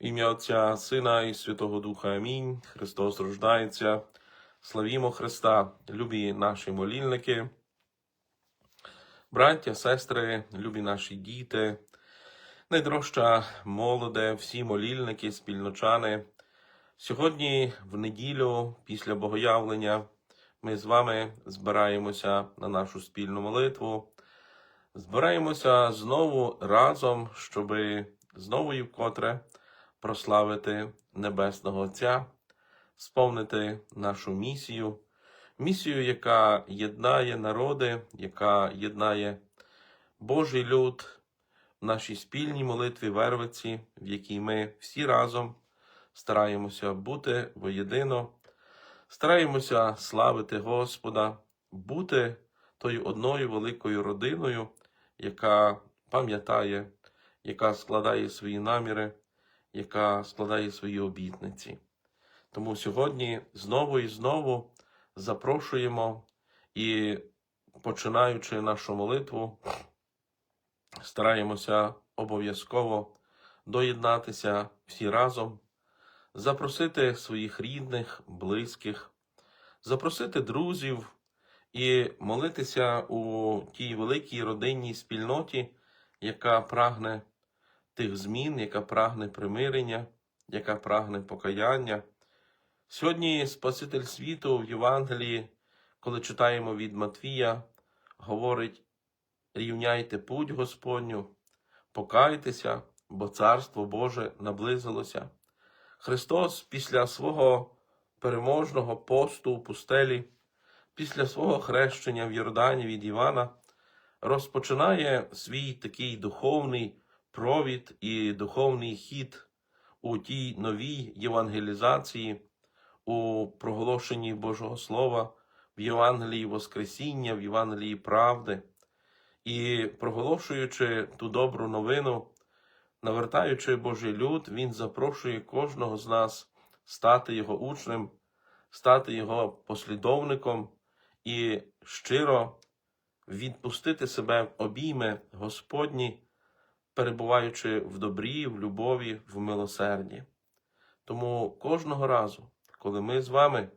Ім'я Отця, Сина і Святого Духа. Амінь. Христос рождається. Славімо Христа, любі наші молільники, браття, сестри, любі наші діти, найдорожча молоде, всі молільники, спільночани. Сьогодні, в неділю, після Богоявлення, ми з вами збираємося на нашу спільну молитву. Збираємося знову разом, щоби знову і вкотре прославити Небесного Отця, сповнити нашу місію, місію, яка єднає народи, яка єднає Божий люд в нашій спільній молитві Вервиці, в якій ми всі разом стараємося бути воєдино, стараємося славити Господа, бути тою одною великою родиною, яка пам'ятає, яка складає свої наміри, яка складає свої обітниці. Тому сьогодні знову і знову запрошуємо і, починаючи нашу молитву, стараємося обов'язково доєднатися всі разом, запросити своїх рідних, близьких, запросити друзів і молитися у тій великій родинній спільноті, яка прагне тих змін, яка прагне примирення, яка прагне покаяння. Сьогодні Спаситель світу в Євангелії, коли читаємо від Матвія, говорить: рівняйте путь Господню, покайтеся, бо Царство Боже наблизилося. Христос після свого переможного посту у пустелі, після свого хрещення в Йордані від Івана, розпочинає свій такий духовний провід і духовний хід у тій новій євангелізації, у проголошенні Божого Слова, в Євангелії Воскресіння, в Євангелії правди. І проголошуючи ту добру новину, навертаючи Божий люд, Він запрошує кожного з нас стати Його учнем, стати Його послідовником і щиро відпустити себе в обійми Господні, перебуваючи в добрі, в любові, в милосерді. Тому кожного разу, коли ми з вами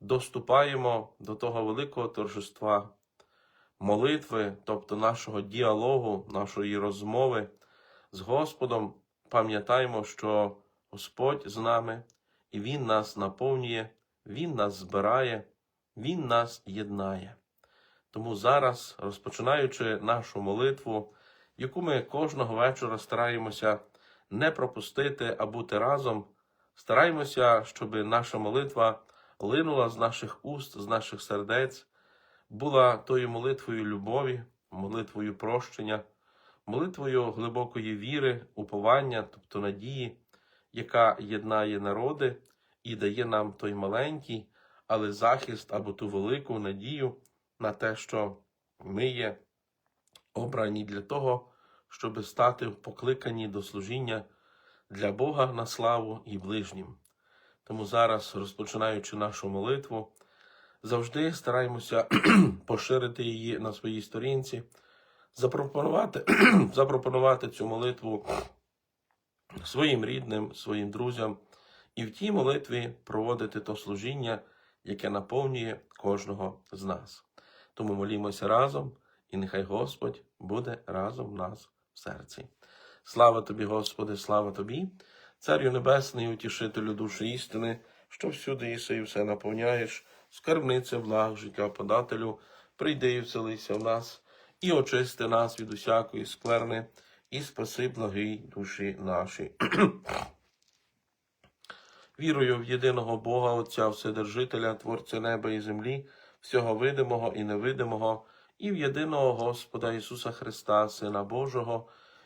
доступаємо до того великого торжества, молитви, тобто нашого діалогу, нашої розмови з Господом, пам'ятаємо, що Господь з нами, і Він нас наповнює, Він нас збирає, Він нас єднає. Тому зараз, розпочинаючи нашу молитву, яку ми кожного вечора стараємося не пропустити, а бути разом, стараємося, щоб наша молитва линула з наших уст, з наших сердець, була тою молитвою любові, молитвою прощення, молитвою глибокої віри, уповання, тобто надії, яка єднає народи і дає нам той маленький, але захист або ту велику надію на те, що ми є обрані для того, щоб стати покликані до служіння для Бога на славу і ближнім. Тому зараз, розпочинаючи нашу молитву, завжди стараємося поширити її на своїй сторінці, запропонувати, запропонувати цю молитву своїм рідним, своїм друзям, і в тій молитві проводити то служіння, яке наповнює кожного з нас. Тому молімося разом, і нехай Господь буде разом нас серці. Слава тобі, Господи, слава тобі, Царю Небесний, утішителю душі істини, що всюди єси і все наповняєш, скарбниця благ, життя подателю, прийди і вселися в нас, і очисти нас від усякої скверни, і спаси благий душі наші. Вірую в єдиного Бога, Отця Вседержителя, Творця неба і землі, всього видимого і невидимого, і в єдиного Господа Ісуса Христа, Сина Божого,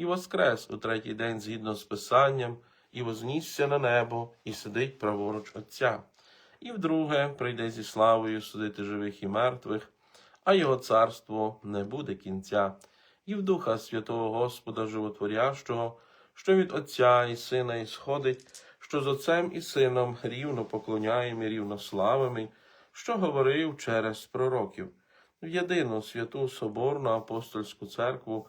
і воскрес у третій день згідно з Писанням, і вознісся на небо, і сидить праворуч Отця. І вдруге прийде зі славою судити живих і мертвих, а його царство не буде кінця, і в Духа Святого Господа Животворящого, що від Отця і Сина ісходить, що з Отцем і Сином рівно поклоняємо і рівно славимо, що говорив через пророків, в єдину святу Соборну апостольську церкву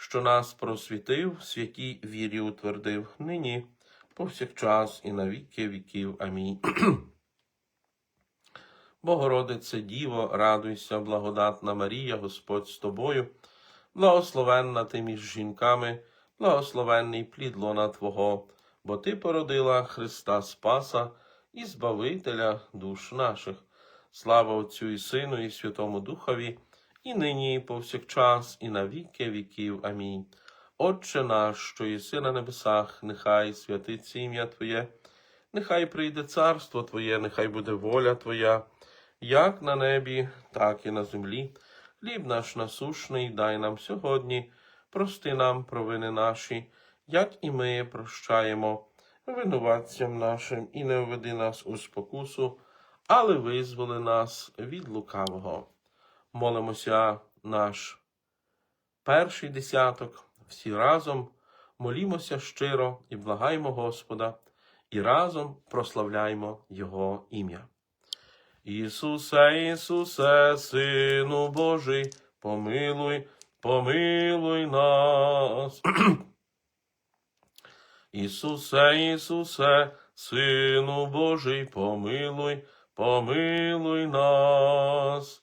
що нас просвітив, святій вірі утвердив, нині, повсякчас і на віки віків. Амінь. Богородице Діво, радуйся, благодатна Марія, Господь з тобою, благословенна ти між жінками, благословенний плід лона Твого, бо Ти породила Христа Спаса і Збавителя душ наших. Слава Отцю і Сину, і Святому Духові, і нині, і повсякчас, і на віки віків. Амінь. Отче наш, що єси на небесах, нехай святиться ім'я Твоє, нехай прийде царство Твоє, нехай буде воля Твоя, як на небі, так і на землі. Хліб наш насушний дай нам сьогодні, прости нам провини наші, як і ми прощаємо винуватцям нашим, і не введи нас у спокусу, але визволи нас від лукавого. Молимося наш перший десяток, всі разом молімося щиро і благаємо Господа, і разом прославляємо Його ім'я. Ісусе, Ісусе, Сину Божий, помилуй, помилуй нас. Ісусе, Ісусе, Сину Божий, помилуй, помилуй нас.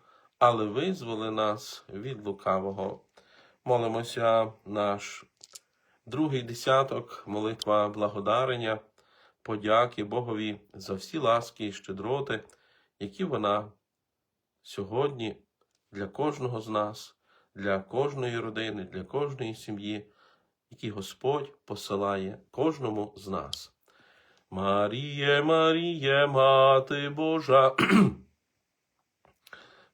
але визволи нас від лукавого. Молимося наш другий десяток, молитва благодарення, подяки Богові за всі ласки і щедроти, які вона сьогодні для кожного з нас для кожної родини, для кожної сім'ї, які Господь посилає кожному з нас. Маріє, Маріє, Мати Божа,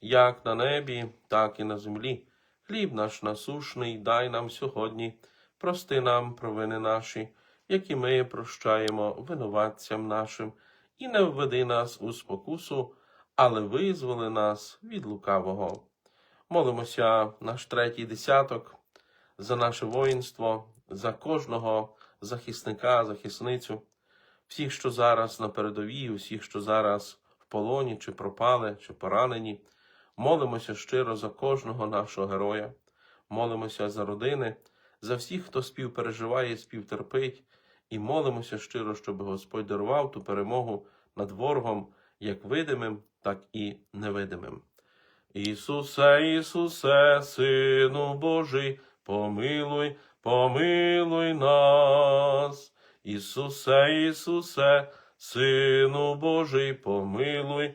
як на небі, так і на землі. Хліб наш насушний дай нам сьогодні, прости нам провини наші, які ми прощаємо винуватцям нашим, і не введи нас у спокусу, але визволи нас від лукавого. Молимося наш третій десяток за наше воїнство, за кожного захисника, захисницю, всіх, що зараз на передовій, усіх, що зараз в полоні, чи пропали, чи поранені. Молимося щиро за кожного нашого героя, молимося за родини, за всіх, хто співпереживає, співтерпить, і молимося щиро, щоб Господь дарував ту перемогу над ворогом, як видимим, так і невидимим. Ісусе, Ісусе, Сину Божий, помилуй, помилуй нас. Ісусе, Ісусе, Сину Божий, помилуй,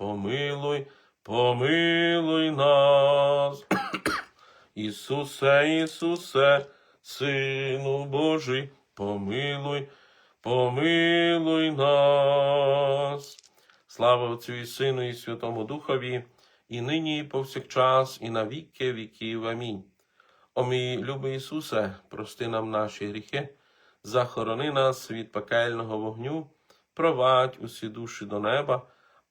помилуй, помилуй нас. Ісусе, Ісусе, Сину Божий, помилуй, помилуй нас. Слава Отцю і Сину, і Святому Духові, і нині, і повсякчас, і на віки віків. Амінь. О мій любий Ісусе, прости нам наші гріхи, захорони нас від пекельного вогню, провадь усі душі до неба,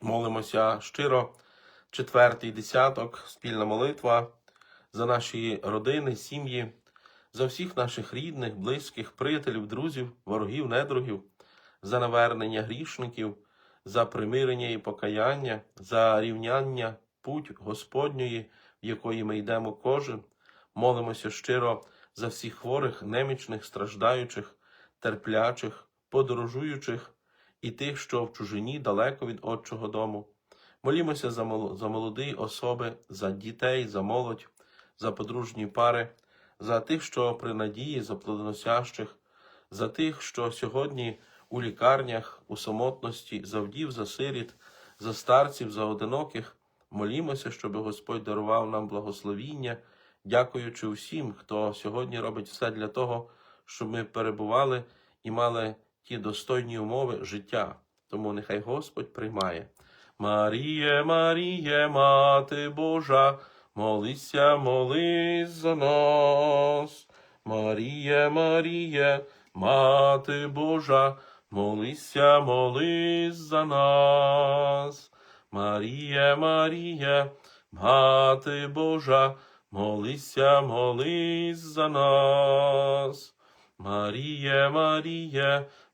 Молимося щиро, четвертий десяток, спільна молитва за наші родини, сім'ї, за всіх наших рідних, близьких, приятелів, друзів, ворогів, недругів, за навернення грішників, за примирення і покаяння, за рівняння путь Господньої, в якої ми йдемо кожен. Молимося щиро за всіх хворих, немічних, страждаючих, терплячих, подорожуючих і тих, що в чужині далеко від Отчого дому. Молімося за, мол... за молоді особи, за дітей, за молодь, за подружні пари, за тих, що при надії, за плодоносящих, за тих, що сьогодні у лікарнях, у самотності, за вдів, за сиріт, за старців, за одиноких. Молімося, щоб Господь дарував нам благословіння, дякуючи усім, хто сьогодні робить все для того, щоб ми перебували і мали ті достойні умови життя. Тому нехай Господь приймає. Маріє, Маріє, Мати Божа, молися, молись за нас. Маріє, Маріє, Мати Божа, молися, молись за нас. Маріє, Маріє, Мати Божа, молися, молись за нас. Маріє, Маріє,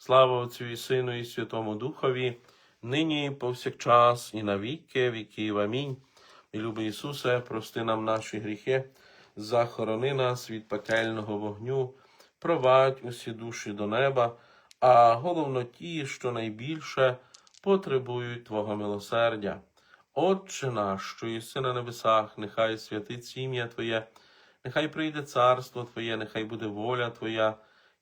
Слава Отцю і Сину і Святому Духові, нині і повсякчас, і на віки віків. Амінь. І любий Ісусе, прости нам наші гріхи, захорони нас від пекельного вогню, провадь усі душі до неба, а головно ті, що найбільше потребують Твого милосердя. Отче наш, що єси на небесах, нехай святиться ім'я Твоє, нехай прийде царство Твоє, нехай буде воля Твоя,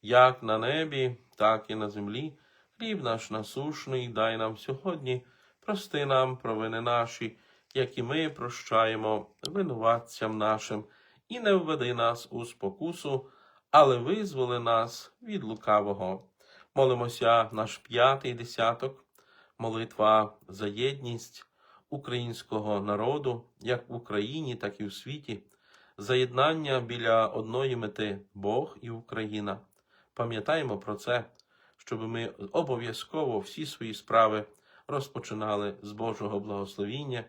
як на небі, так і на землі. Хліб наш насушний, дай нам сьогодні, прости нам провини наші, як і ми прощаємо винуватцям нашим, і не введи нас у спокусу, але визволи нас від лукавого. Молимося наш п'ятий десяток, молитва за єдність українського народу, як в Україні, так і в світі, заєднання біля одної мети Бог і Україна. Пам'ятаємо про це, щоб ми обов'язково всі свої справи розпочинали з Божого благословіння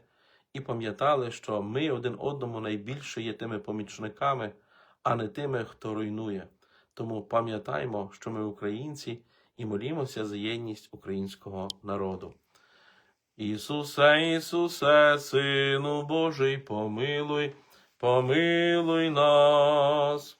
і пам'ятали, що ми один одному найбільше є тими помічниками, а не тими, хто руйнує. Тому пам'ятаймо, що ми українці і молімося за єдність українського народу. Ісусе, Ісусе, Сину Божий, помилуй, помилуй нас.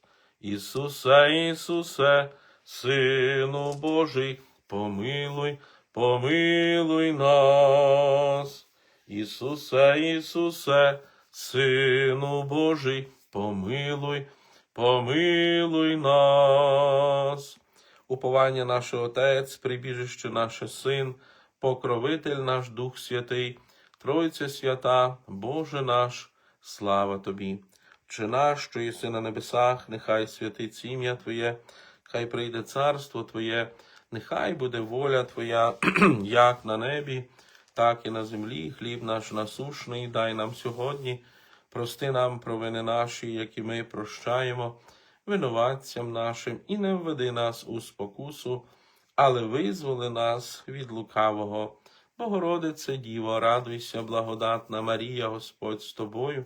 Ісусе, Ісусе, Сину Божий, помилуй, помилуй нас. Ісусе, Ісусе, Сину Божий, помилуй, помилуй нас. Уповання наше Отець, прибіжище наше Син, покровитель наш Дух Святий, Тройця свята, Боже наш, слава Тобі. Чи наш, що єси на небесах, нехай святить ім'я Твоє, хай прийде царство Твоє, нехай буде воля Твоя, як на небі, так і на землі. Хліб наш насушний, дай нам сьогодні. Прости нам провини наші, як і ми прощаємо винуватцям нашим, і не введи нас у спокусу, але визволи нас від лукавого. Богородице Діво, радуйся, благодатна Марія, Господь з тобою,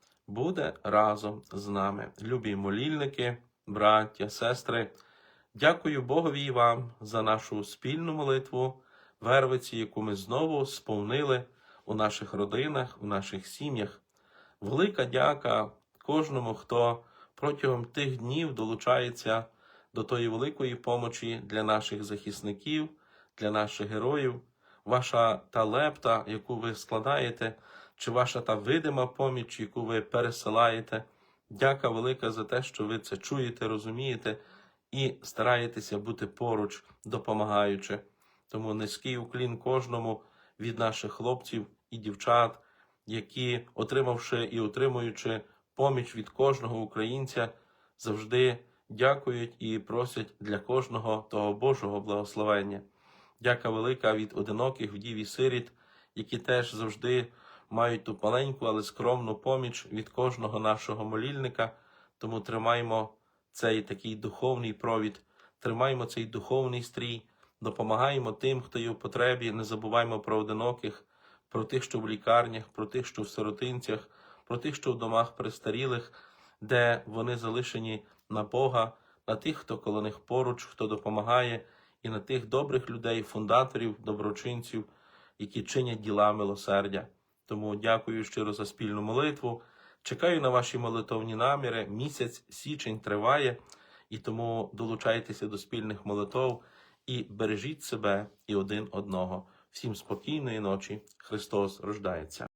буде разом з нами. Любі молільники, браття, сестри, дякую Богові і вам за нашу спільну молитву, вервиці, яку ми знову сповнили у наших родинах, у наших сім'ях. Велика дяка кожному, хто протягом тих днів долучається до тої великої помочі для наших захисників, для наших героїв. Ваша та лепта, яку ви складаєте, чи ваша та видима поміч, яку ви пересилаєте. Дяка велика за те, що ви це чуєте, розумієте і стараєтеся бути поруч, допомагаючи. Тому низький уклін кожному від наших хлопців і дівчат, які, отримавши і отримуючи поміч від кожного українця, завжди дякують і просять для кожного того Божого благословення. Дяка велика від одиноких вдів і сиріт, які теж завжди мають ту маленьку, але скромну поміч від кожного нашого молільника. Тому тримаймо цей такий духовний провід, тримаймо цей духовний стрій, допомагаємо тим, хто є в потребі, не забуваймо про одиноких, про тих, що в лікарнях, про тих, що в сиротинцях, про тих, що в домах престарілих, де вони залишені на Бога, на тих, хто коло них поруч, хто допомагає, і на тих добрих людей, фундаторів, доброчинців, які чинять діла милосердя. Тому дякую щиро за спільну молитву. Чекаю на ваші молитовні наміри. Місяць січень триває, і тому долучайтеся до спільних молитов і бережіть себе і один одного. Всім спокійної ночі. Христос рождається.